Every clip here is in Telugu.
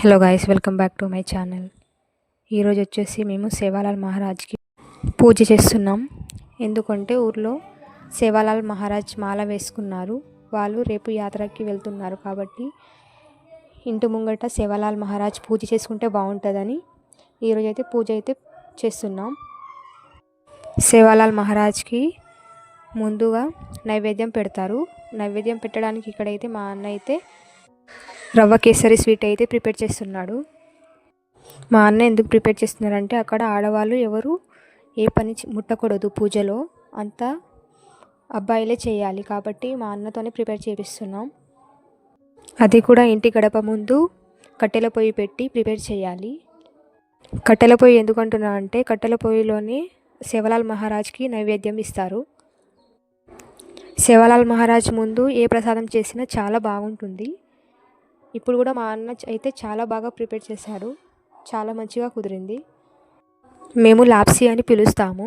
Hello guys welcome back to my channel ఈరోజు వచ్చేసి మేము సేవాలాల్ మహారాజ్కి పూజ చేస్తున్నాం. ఎందుకంటే ఊర్లో సేవాలాల్ మహారాజ్ మాల వేసుకున్నారు. వాళ్ళు రేపు యాత్రకి వెళ్తున్నారు కాబట్టి ఇంటి ముంగట సేవాలాల్ మహారాజ్ పూజ చేసుకుంటే బాగుంటుందని ఈరోజు అయితే పూజ అయితే చేస్తున్నాం. సేవాలాల్ మహారాజ్కి ముందుగా నైవేద్యం పెడతారు. నైవేద్యం పెట్టడానికి ఇక్కడైతే మా అన్న అయితే రవ్వ కేసరి స్వీట్ అయితే ప్రిపేర్ చేస్తున్నాడు. మా అన్న ఎందుకు ప్రిపేర్ చేస్తున్నారంటే అక్కడ ఆడవాళ్ళు ఎవరు ఏ పని ముట్టకూడదు పూజలో. అంతా అబ్బాయిలే చేయాలి కాబట్టి మా అన్నతోనే ప్రిపేర్ చేపిస్తున్నాం. అది కూడా ఇంటి గడప ముందు కట్టెల పొయ్యి పెట్టి ప్రిపేర్ చేయాలి. కట్టెల పొయ్యి ఎందుకంటున్నా అంటే కట్టెల పొయ్యిలోనే శివలాల్ మహారాజ్కి నైవేద్యం ఇస్తారు. శివలాల్ మహారాజ్ ముందు ఏ ప్రసాదం చేసినా చాలా బాగుంటుంది. ఇప్పుడు కూడా మా అన్న అయితే చాలా బాగా ప్రిపేర్ చేశాడు. చాలా మంచిగా కుదిరింది. మేము లాప్సీ అని పిలుస్తాము.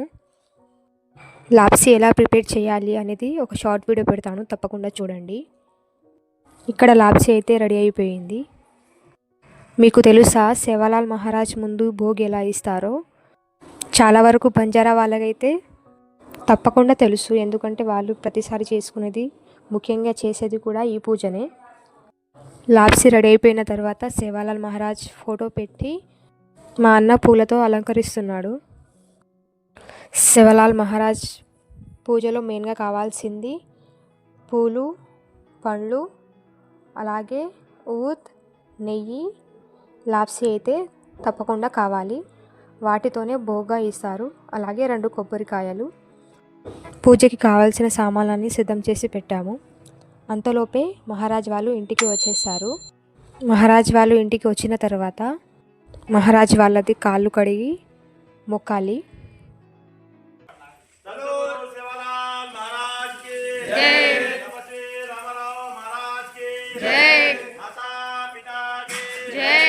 లాప్సీ ఎలా ప్రిపేర్ చేయాలి అనేది ఒక షార్ట్ వీడియో పెడతాను. తప్పకుండా చూడండి. ఇక్కడ లాప్సీ అయితే రెడీ అయిపోయింది. మీకు తెలుసా సేవాలాల్ మహారాజ్ ముందు భోగి ఎలా ఇస్తారో? చాలా వరకు బంజారా వాళ్ళకైతే తప్పకుండా తెలుసు. ఎందుకంటే వాళ్ళు ప్రతిసారి చేసుకునేది ముఖ్యంగా చేసేది కూడా ఈ పూజనే. లాప్సీ రెడీ అయిపోయిన తర్వాత సేవాలాల్ మహారాజ్ ఫోటో పెట్టి మా అన్న పూలతో అలంకరిస్తున్నాడు. శివలాల్ మహారాజ్ పూజలో మెయిన్గా కావాల్సింది పూలు పండ్లు అలాగే ఊత్ నెయ్యి లాప్సీ అయితే తప్పకుండా కావాలి. వాటితోనే బోగా ఇస్తారు. అలాగే రెండు కొబ్బరికాయలు. పూజకి కావాల్సిన సామాన్లన్నీ సిద్ధం చేసి పెట్టాము. అంతలోపే మహారాజ్ వాళ్ళు ఇంటికి వచ్చేసారు మహారాజ్ వాళ్ళు ఇంటికి వచ్చిన తర్వాత మహారాజ్ వాళ్ళది కాళ్ళు కడిగి మొక్కాలి. జై.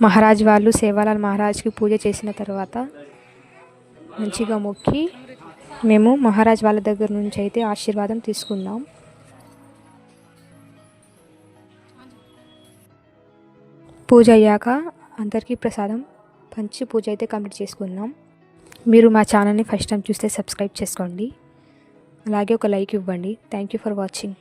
మహారాజ్ వాళ్ళు సేవాలాల్ మహారాజ్కి పూజ చేసిన తర్వాత మంచిగా మొక్కి మేము మహారాజ్ వాళ్ళ దగ్గర నుంచి అయితే ఆశీర్వాదం తీసుకుందాం. పూజ అయ్యాక అందరికీ ప్రసాదం పంచి పూజ అయితే కంప్లీట్ చేసుకున్నాం. మీరు మా ఛానల్ని ఫస్ట్ టైం చూస్తే సబ్స్క్రైబ్ చేసుకోండి. అలాగే ఒక లైక్ ఇవ్వండి. Thank you for watching